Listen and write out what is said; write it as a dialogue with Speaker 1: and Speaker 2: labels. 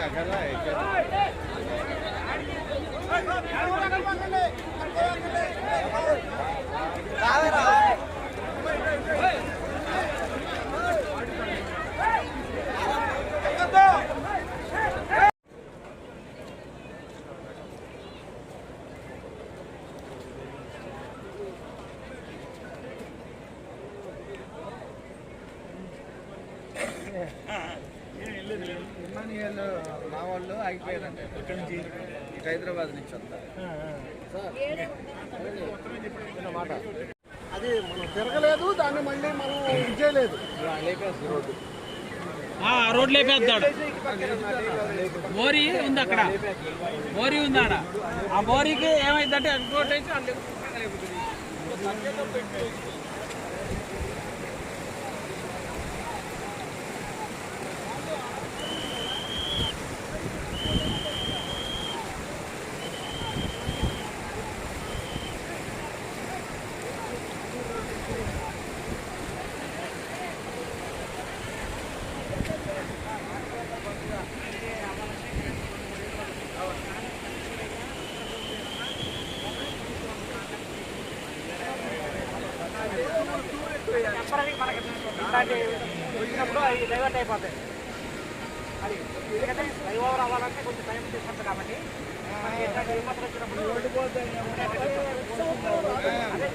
Speaker 1: Yeah. Emmanuel మా వాళ్ళు ఆగిపోయారంటే. ఇటు హైదరాబాద్ నుంచి వస్తారు
Speaker 2: అది మనం తిరగలేదు దాన్ని మళ్ళీ మనం ఇది చేయలేదు.
Speaker 1: రోడ్డు.
Speaker 3: ఆ రోడ్ లేపేస్తాడు మోరీ ఉంది అక్కడ. మోరీ ఉంది ఆడ? ఆ మోరీకి ఏమైందంటే వేసి వాళ్ళు మనకి ఇట్లాంటి వచ్చినప్పుడు అవి డైవర్ట్ అయిపోతాయి అది ఎందుకంటే ఫ్లైఓవర్ అవ్వాలంటే కొంచెం టైం తీసుకుంటుంది కాబట్టి మనకి ఇట్లాంటి విమర్శలు వచ్చినప్పుడు అదే